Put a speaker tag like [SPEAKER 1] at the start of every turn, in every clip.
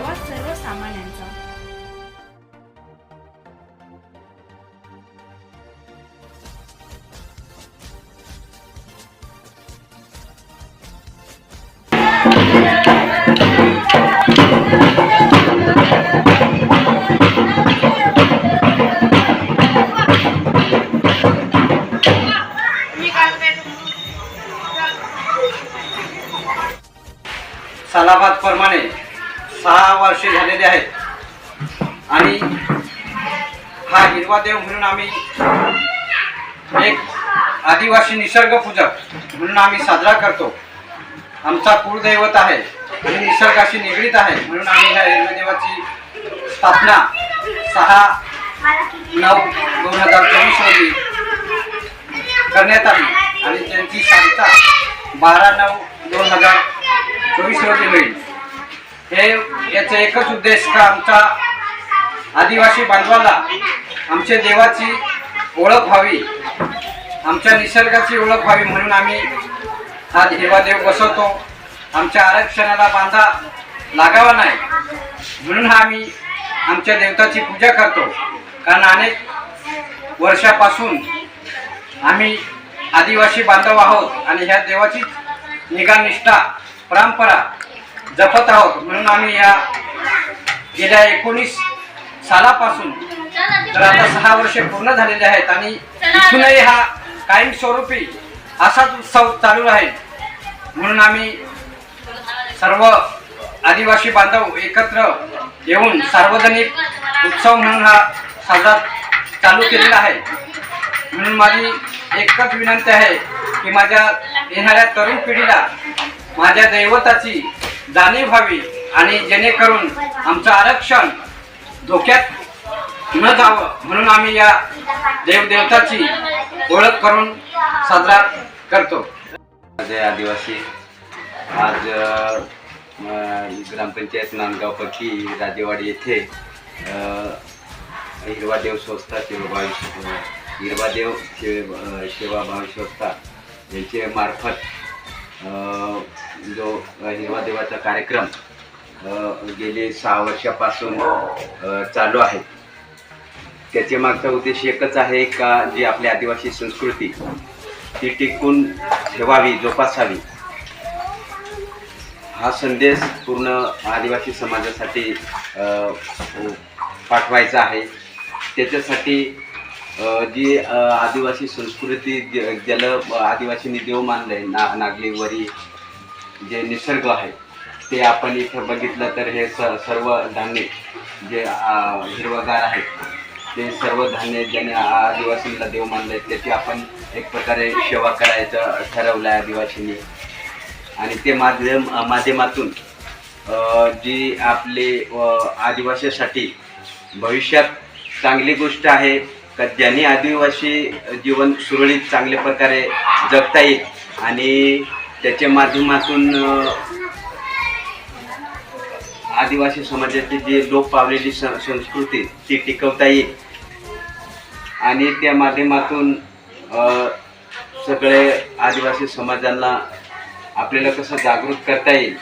[SPEAKER 1] आवाज सर्वसामान्यांचा
[SPEAKER 2] सालाबाद प्रमाणे सहा वर्षे झालेले आहेत. आणि हा हिरवा देव म्हणून आम्ही एक आदिवासी निसर्ग पूजक म्हणून आम्ही साजरा करतो. आमचा कुळदैवत आहे. आणि निसर्गाशी निगडीत आहे म्हणून आम्ही ह्या हिरव्या स्थापना सहा नऊ दोन हजार चोवीस रोजी करण्यात आली. आणि त्यांची सांगता बारा नऊ दोन हजार चोवीस रोजी होईल. हे याचा एकच उद्देश का आमच्या आदिवासी बांधवाला आमच्या देवाची ओळख व्हावी आमच्या निसर्गाची ओळख व्हावी म्हणून आम्ही हा देवादेव बसवतो. आमच्या आरक्षणाला बांधा लागावा नाही म्हणून हा आम्ही आमच्या देवताची पूजा करतो. कारण अनेक वर्षापासून आम्ही आदिवासी बांधव आहोत आणि ह्या देवाची निगा निष्ठा परंपरा जपत आहोत. म्हणून आम्ही या गेल्या एकोणीस सालापासून तर आता सहा वर्षे पूर्ण झालेले आहेत आणि इथूनही हा कायमस्वरूपी असाच उत्सव चालू राहील म्हणून आम्ही सर्व आदिवासी बांधव एकत्र येऊन सार्वजनिक उत्सव म्हणून हा साजरा चालू केलेला आहे. म्हणून माझी एकच विनंती आहे की माझ्या येणाऱ्या तरुण पिढीला माझ्या दैवताची जाणीव व्हावी आणि जेणेकरून आमचं आरक्षण धोक्यात न जावं म्हणून आम्ही या देवदेवताची ओळख करून साजरा करतो.
[SPEAKER 3] माझे आदिवासी आज ग्रामपंचायत नांदगाव ग्रामपंचायत नांदगावपैकी राजेवाडी येथे हिरवादेव संस्था सेवाभावी हिरवादेव शिव अ, स्वस्ता संस्था यांचे मार्फत जो हिरवा देवाचा कार्यक्रम गेले सहा वर्षापासून चालू आहे. त्याचे मागचा उद्देश एकच आहे का जी आपली आदिवासी संस्कृती ती टिकून ठेवावी जोपासावी. हा संदेश पूर्ण आदिवासी समाजासाठी पाठवायचा आहे. त्याच्यासाठी जी आदिवासी संस्कृती ज्याला आदिवासींनी देव आहे ना नागलीवरी जे निसर्ग आहे ते आपण इथं बघितलं तर हे स सर्व धान्य जे हिरवगार आहेत ते सर्व धान्य ज्याने आदिवासींना देव मानले त्याची आपण एक प्रकारे सेवा करायचं ठरवलं आहे आदिवासींनी. आणि ते माध्यम माध्यमातून जी आपले आदिवासीसाठी भविष्यात चांगली गोष्ट आहे का ज्यांनी आदिवासी जीवन सुरळीत चांगल्या प्रकारे जगता येईल आणि त्याच्या माध्यमातून आदिवासी समाजाची जी लोप पावलेली संस्कृती ती टिकवता येईल. आणि त्या माध्यमातून सगळे आदिवासी समाजांना आपल्याला कसं जागृत करता येईल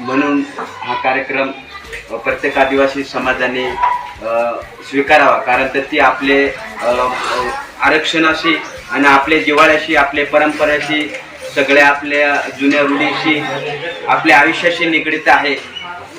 [SPEAKER 3] म्हणून हा कार्यक्रम प्रत्येक आदिवासी समाजाने स्वीकारावा. कारण तर ती आपले आरक्षणाशी आणि आपल्या जिव्हाळ्याशी आपल्या परंपरेशी सगळ्या आपल्या जुन्या रूढीशी आपल्या आयुष्याशी निगडीत आहे.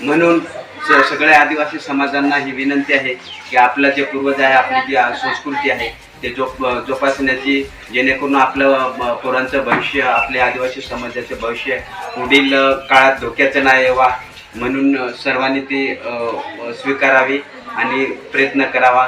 [SPEAKER 3] म्हणून स सगळ्या आदिवासी समाजांना ही विनंती आहे की आपलं जे पूर्वज आहे आपली जी संस्कृती आहे ते जोप जोपासण्याची जेणेकरून आपलं पोरांचं भविष्य आपल्या आदिवासी समाजाचं भविष्य पुढील काळात धोक्याचं नाही यावा म्हणून सर्वांनी ती स्वीकारावी आणि प्रयत्न करावा.